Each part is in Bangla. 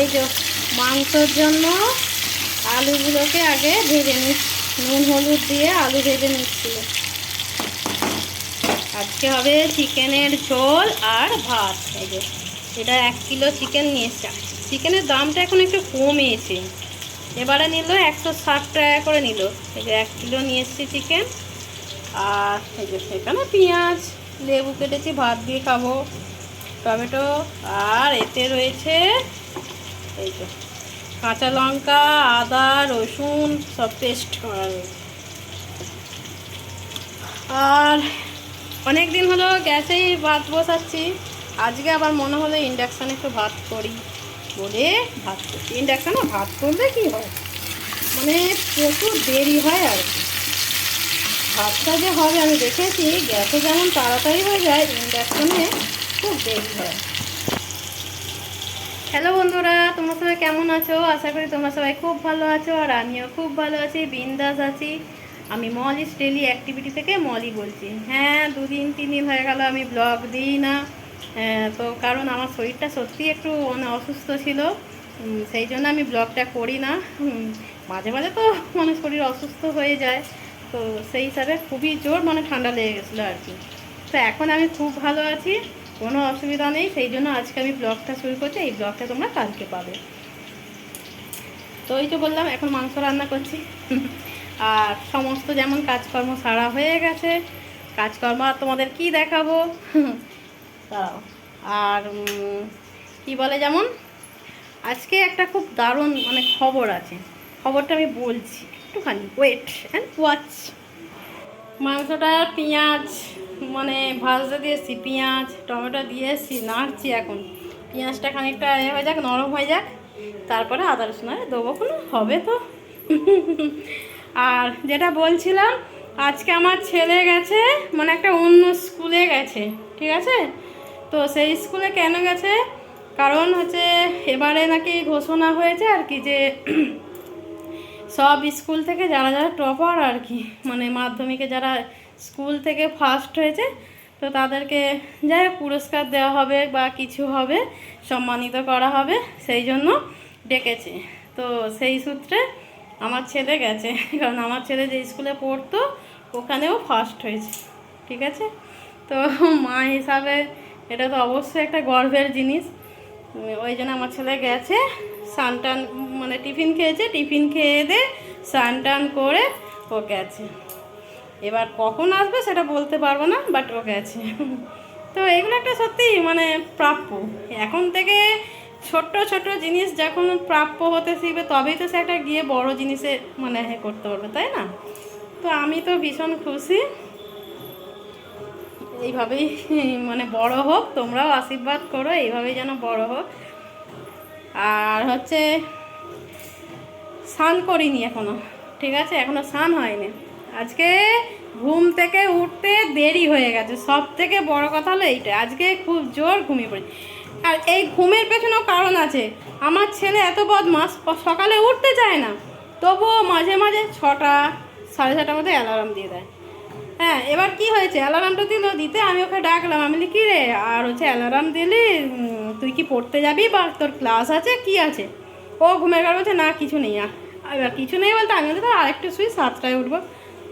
এই যে মাংসর জন্য আলুগুলোকে আগে ভেজে নিচ্ছি নুন, হলুদ দিয়ে আলু ভেজে নিচ্ছি আজকে হবে চিকেনের ঝোল আর ভাত। এই যে, এটা এক কিলো চিকেন নিয়ে এসছে চিকেনের দামটা এখন একটু কমেছে। এবারে নিল একশো ষাট টাকা করে নিল। এই যে এক কিলো নিয়ে চিকেন। আর এই যে সেখানে পেঁয়াজ, লেবু কেটেছি, ভাত দিয়ে খাব, টমেটো। আর এতে রয়েছে এই তো কাঁচা লঙ্কা, আদা, রসুন, সব পেস্ট করা রয়েছে। আর অনেক দিন হলো গ্যাসেই ভাত বসাচ্ছি। আজকে আবার মনে হলো ইন্ডাকশানে একটু ভাত করি বলে ভাত করছি। ইন্ডাকশানে ভাত করলে কি হয়? মানে প্রচুর দেরি হয় আর কি। ভাতটা যে হবে আমি দেখেছি, গ্যাসে যেমন তাড়াতাড়ি হয়ে যায়, ইন্ডাকশানে খুব দেরি হয়। হ্যালো বন্ধুরা তোমরা সবাই কেমন আছো? আশা করি তোমরা সবাই খুব ভালো আছো আর আমিও খুব ভালো আছি বিন্দাস আছি। আমি মলিস ডেলি অ্যাক্টিভিটি থেকে মলি বলছি। হ্যাঁ দুদিন তিন দিন হয়ে গেল আমি ব্লগ দিই না। হ্যাঁ, তো কারণ আমার শরীরটা সত্যি একটু মানে অসুস্থ ছিল। সেই জন্য আমি ব্লগটা করি না। মাঝে মাঝে তো মানে শরীর অসুস্থ হয়ে যায়। তো সেই হিসাবে খুবই জোর মানে ঠান্ডা লেগে গেছিল আর কি। তো এখন আমি খুব ভালো আছি। কোনো অসুবিধা নেই, সেই জন্য আজকে আমি ব্লগটা শুরু করছি, এই ব্লগটা তোমরা কালকে পাবে। তো এই তো বললাম, এখন মাংস রান্না করছি। আর সমস্ত যেমন কাজকর্ম সারা হয়ে গেছে, কাজকর্ম আর তোমাদের কি দেখাবো? দাঁড়াও। আর কি বলে যেমন? আজকে একটা খুব দারুণ মানে খবর আছে। খবরটা আমি বলছি, একটুখানি ওয়েট অ্যান্ড ওয়াচ মাংসটা, পেঁয়াজ মানে ভাজতে দিয়েছি, পেঁয়াজ, টমেটো দিয়েছি, নাড়ছি এখন। পেঁয়াজটা খানিকটা এ হয়ে যাক, নরম হয়ে যাক। তারপরে আদা রসুন আরে দেবো, কোনো হবে তো। আর যেটা বলছিলাম, আজকে আমার ছেলে গেছে মানে একটা অন্য স্কুলে গেছে, ঠিক আছে? তো সেই স্কুলে কেন গেছে? কারণ হচ্ছে এবারে নাকি ঘোষণা হয়েছে আর কি যে সব স্কুল থেকে যারা যারা টপার আর কি মানে মাধ্যমিকে যারা স্কুল থেকে ফার্স্ট হয়েছে, তো তাদেরকে যাই পুরস্কার দেওয়া হবে বা কিছু হবে, সম্মানিত করা হবে, সেই জন্য ডেকেছে। তো সেই সূত্রে আমার ছেলে গেছে, কারণ আমার ছেলে যে স্কুলে পড়তো, ওখানেও ফার্স্ট হয়েছে, ঠিক আছে? তো মা হিসাবে এটা তো অবশ্যই একটা গর্বের জিনিস। ওই জন্য আমার ছেলে গেছে স্নান টান মানে টিফিন খেয়েছে, টিফিন খেয়ে দে স্নান টান করে ও গেছে। এবার কখন আসবে সেটা বলতে পারব না বাট ও গেছে। তো এগুলো একটা সত্যি মানে প্রাপ্য। এখন থেকে ছোট্ট ছোট জিনিস যখন প্রাপ্য হতে শিখবে, তবেই তো সে একটা গিয়ে বড় জিনিসে মানে করতে পারবে, তাই না? তো আমি তো ভীষণ খুশি। এইভাবেই মানে বড় হোক, তোমরাও আশীর্বাদ করো, এইভাবেই যেন বড় হোক। আর হচ্ছে স্নান করিনি এখনও, ঠিক আছে? এখনও স্নান হয়নি। আজকে ঘুম থেকে উঠতে দেরি হয়ে গেছে। সব থেকে বড় কথা হলো এইটা, আজকে খুব জোর ঘুমিয়ে পড়ি। আর এই ঘুমের পেছনেও কারণ আছে। আমার ছেলে এত বদমাস সকালে উঠতে চায় না। তবুও মাঝে মাঝে ছটা, সাড়ে ছটার মধ্যে অ্যালার্ম দিয়ে দেয়। হ্যাঁ এবার কি হয়েছে? অ্যালার্মটা দিল, দিতে আমি ওকে ডাকলাম। আমি বলি কী রে আর হচ্ছে অ্যালার্ম দিলি? তুই কি পড়তে যাবি বা তোর ক্লাস আছে? কি আছে? ও ঘুমের ঘর বলছে, না, কিছু নেই আর কিছু নেই বলতে, আমি বলছি আরেকটু শুই, সাতটায় উঠবো।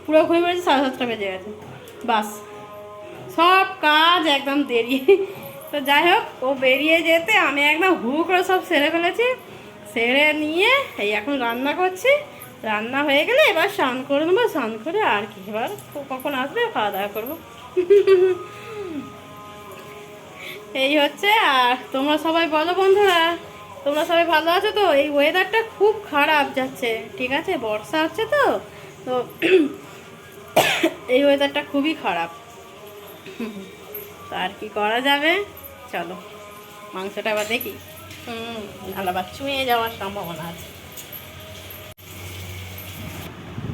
পুরো ঘুমিয়ে পড়েছি, সাড়ে সাতটা বেজে গেছে। বাস। সব কাজ একদম দেরি। তো যাই হোক, ও বেরিয়ে যেতে আমি একদম হু করে সব সেরে ফেলেছি। সেরে নিয়ে এই এখন রান্না করছি। রান্না হয়ে গেলে এবার স্নান করে নেব, স্নান করে আর কি, এবার কখন আসবে খাওয়া দাওয়া করব। এই হচ্ছে, আর তোমরা সবাই বলো বন্ধুরা, তোমরা সবাই ভালো আছো তো? এই ওয়েদারটা খুব খারাপ যাচ্ছে, ঠিক আছে? বর্ষা হচ্ছে তো তো এই ওয়েদারটা খুবই খারাপ। তো আর কি করা যাবে? চলো, মাংসটা আবার দেখি। হুম চুঁয়ে যাওয়ার সম্ভাবনা আছে।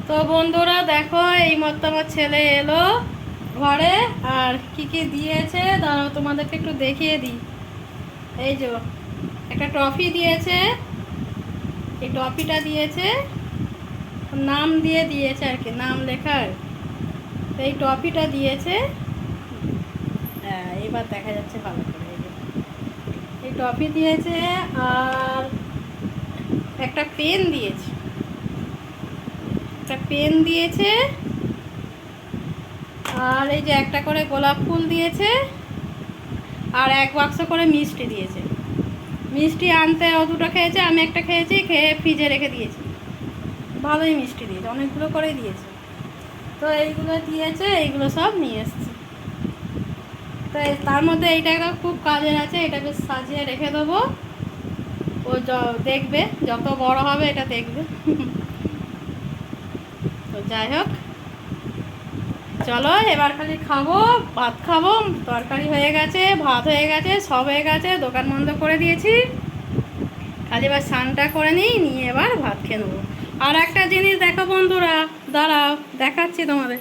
তো বন্ধুরা, দেখো এই মতো আমার ছেলে এলো। ঘরে, আর কি কি দিয়েছে? দাঁড়াও, তোমাদেরকে একটু দেখিয়ে দিই। এই যে, একটা ট্রফি দিয়েছে। এই ট্রফিটা দিয়েছে, নাম দিয়ে দিয়েছে আর কি, নাম লেখার। এই ট্রফিটা দিয়েছে হ্যাঁ এবার দেখা যাচ্ছে ভালো করে। এই টফি দিয়েছে, আর একটা পেন দিয়েছে। একটা পেন দিয়েছে আর এই যে একটা করে গোলাপ ফুল দিয়েছে আর এক বাক্স করে মিষ্টি দিয়েছে। মিষ্টি আনতে ও দুটো খেয়েছে, আমি একটা খেয়েছি, খেয়ে ফ্রিজে রেখে দিয়েছি। ভালোই মিষ্টি দিয়েছে, অনেকগুলো করেই দিয়েছে। তো এইগুলো দিয়েছে, এইগুলো সব নিয়ে এসছে। তো তার মধ্যে এইটা একটা খুব কাজের আছে এটা বেশ সাজিয়ে রেখে দেবো। ও দেখবে, যত বড় হবে এটা দেখবে। তো যাই হোক। চলো, এবার খালি খাব, ভাত খাব, তরকারি হয়ে গেছে, ভাত হয়ে গেছে, সব হয়ে গেছে, দোকান বন্ধ করে দিয়েছি। খালি এবার স্নানটা করে নিই, নিয়ে এবার ভাত খেয়ে নেব। আর একটা জিনিস দেখো বন্ধুরা, দাঁড়াও, দেখাচ্ছি তোমাদের।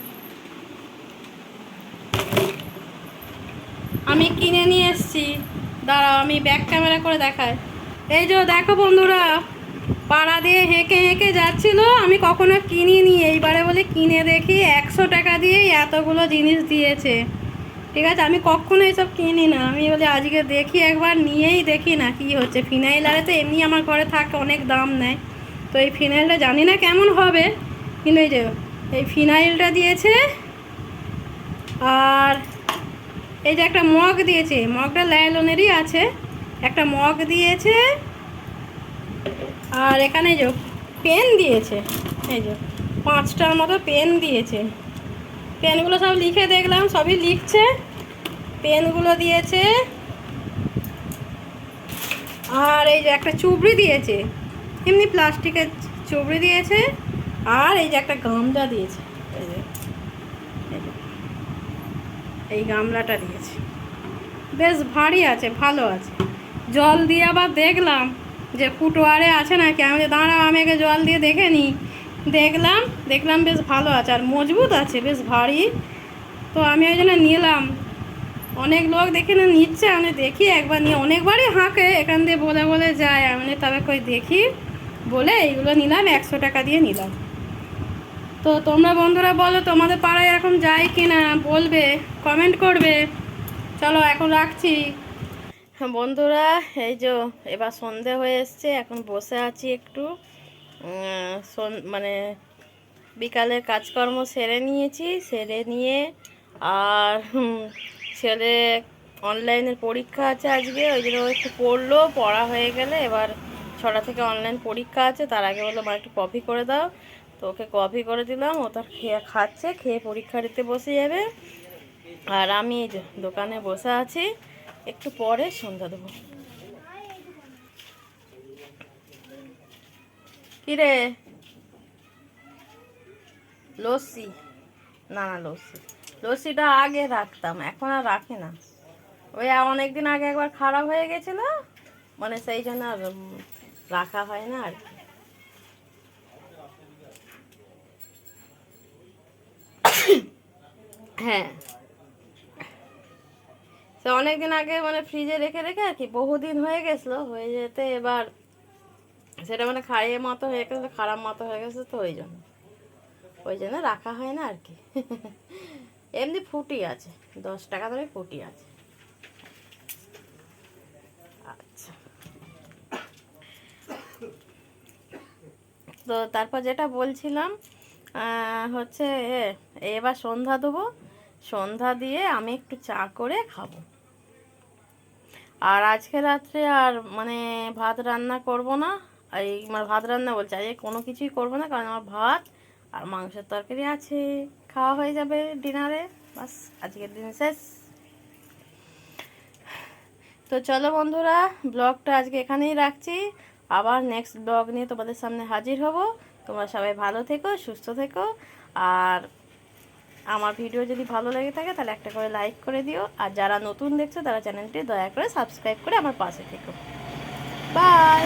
আমি কিনে নিয়ে এসেছি। দাঁড়াও, আমি ব্যাক ক্যামেরা করে দেখাই। এই যে দেখো বন্ধুরা পাড়া দিয়ে হেঁকে হেঁকে যাচ্ছিল, আমি কখনো কিনিনি। এইবারে বলে কিনে দেখি, একশো টাকা দিয়েই এতগুলো জিনিস দিয়েছে। ঠিক আছে, আমি কখনো এসব কিনি না। আমি বলি, আজকে দেখি একবার, নিয়েই দেখি না কি হচ্ছে। ফিনাইল আরে তো এমনি আমার ঘরে থাকে, অনেক দাম নেয়। তো এই ফিনাইলটা জানি না কেমন হবে, কিন্তু এই যে, এই ফিনাইলটা দিয়েছে, আর এই যে একটা মগ দিয়েছে, মগটা লাইলনেরই আছে। একটা মগ দিয়েছে আর এখানে যে পেন দিয়েছে, এই যে পাঁচটার মতো পেন দিয়েছে। পেনগুলো সব লিখে দেখলাম, সবই লিখছে। পেনগুলো দিয়েছে। আর এই যে একটা চুবড়ি দিয়েছে, এমনি প্লাস্টিকের চুবড়ি দিয়েছে। আর এই যে একটা গামলা দিয়েছে এই যে। এই গামলাটা দিয়েছে। বেশ ভারী আছে, ভালো আছে। জল দিয়ে আবার দেখলাম যে ফুটোয়ারে আছে নাকি? আমি যে দাঁড়াও, আমি আগে জল দিয়ে দেখে নিই। দেখলাম দেখলাম বেশ ভালো আছে, আর মজবুত আছে, বেশ ভারী। তো আমি ওই জন্য নিলাম। অনেক লোক দেখে না নিচ্ছে, আমি দেখি একবার নিয়ে। অনেকবারই হাঁকে, এখান দিয়ে বলে বলে যায়। আমি তবে কই দেখি। বলে এইগুলো নিলাম, একশো টাকা দিয়ে নিলাম। তো তোমরা বন্ধুরা বলো, তোমাদের পাড়ায় এরকম যায় কি না বলবে কমেন্ট করবে। চলো, এখন রাখছি। বন্ধুরা, এই যে এবার সন্ধে হয়ে এসছে, এখন বসে আছি একটু। মানে বিকালের কাজকর্ম সেরে নিয়েছি, সেরে নিয়ে আর ছেলে অনলাইনের পরীক্ষা আছে আজকে, ওই জন্য একটু পড়ল, পড়া হয়ে গেলে এবার ছটা থেকে অনলাইন পরীক্ষা আছে, তার আগে বলল, মা, একটু কফি করে দাও। তো ওকে কফি করে দিলাম, ও তার খেয়ে, খাচ্ছে, খেয়ে পরীক্ষা দিতে বসে যাবে। আর আমি দোকানে বসে আছি একটু পরে সন্ধ্যা দেবো। কিরে? লস্যি? না না, লস্যি। লস্যিটা আগে রাখতাম, এখন আর রাখি না। ওই অনেক দিন আগে একবার খারাপ হয়ে গেছিল মানে সেই জন্য আর রাখা হয় না আর কি। হ্যাঁ। তো অনেক দিন আগে মানে ফ্রিজে রেখে রেখে আর কি বহুদিন হয়ে গেছিল, হয়ে যেতে এবার সেটা মানে খাইয়ে মতো হয়ে গেছে খারাপ মতো হয়ে গেছে তো ওই জন্য। ওই জন্য রাখা হয় না আর কি। এমনি ফুটি আছে, দশ টাকা ধরে ফুটি আছে। আচ্ছা। তো তারপর যেটা বলছিলাম হচ্ছে এবার সন্ধ্যা দেবো। সন্ধ্যা দিয়ে আমি একটু চা করে খাব। আর আজকে রাত্রে আর মানে ভাত রান্না করব না। এই মানে ভাত রান্না বলছে, আজকে কোনো কিছুই করব না, কারণ আমার ভাত আর মাংসের তরকারি আছে। খাওয়া হয়ে যাবে ডিনারে। বাস, আজকের দিন শেষ। তো চলো বন্ধুরা, ব্লগটা আজকে এখানেই রাখছি। আবার নেক্সট ব্লগ নিয়ে তোমাদের সামনে হাজির হব। তোমরা সবাই ভালো থেকো, সুস্থ থেকো। আর আমার ভিডিও যদি ভালো লেগে থাকে, তাহলে একটা করে লাইক করে দিও। আর যারা নতুন দেখছ, তারা চ্যানেলটি দয়া করে সাবস্ক্রাইব করে আমার পাশে থেকো। বাই